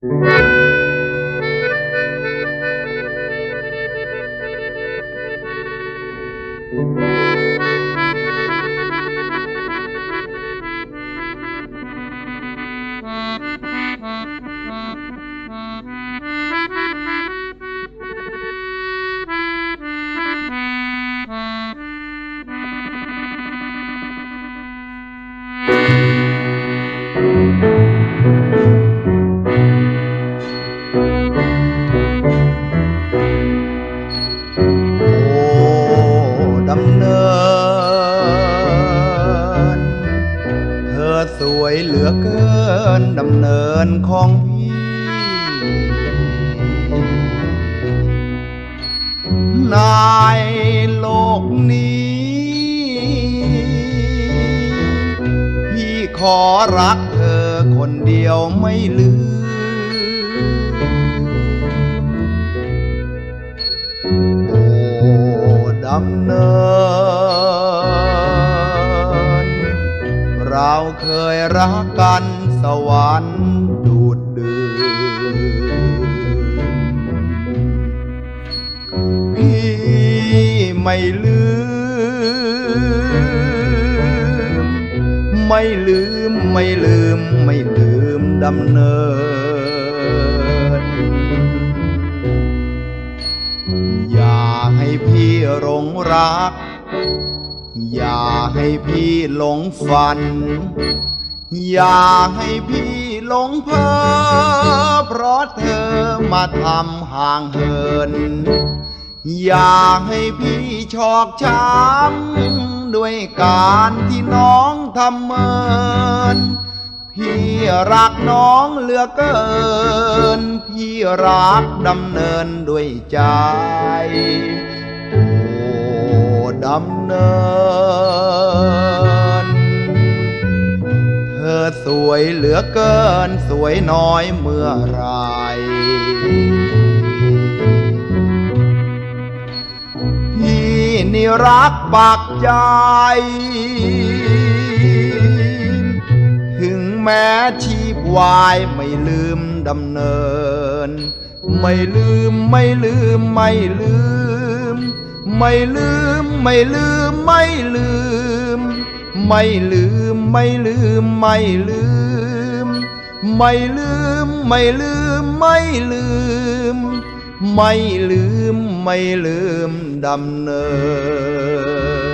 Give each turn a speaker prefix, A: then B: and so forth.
A: โลือเกินดำเนินของพี่ในโลกนี้ พี่ขอรักเธอคนเดียวไม่ลืมโอ้ดำเนิน เราเคยรักกันสวรรค์ดูดดื่มพี่ไม่ลืม ไม่ลืมไม่ลืมไม่ลืมดำเนิน อย่าให้พี่หลงรัก อย่าให้พี่หลงฝัน อย่าให้พี่หลงเพ้อเพราะเธอมาทำห่างเหิน อย่าให้พี่ชอกช้ำด้วยการที่น้องทำเมิน พี่รักน้องเหลือเกิน พี่รักดำเนินด้วยใจโอ้ดำเนิน วยเหลือเกินสวยน้อยเมื่อไร พี่นี่รักปากใจ ถึงแม้ชีพวายไม่ลืมดำเนิน ไม่ลืมไม่ลืมไม่ลืม ไม่ลืมไม่ลืมไม่ลืม ไม่ลืมไม่ลืมไม่ลืม ไม่ลืมไม่ลืมไม่ลืม ไม่ลืมไม่ลืมดำเนิน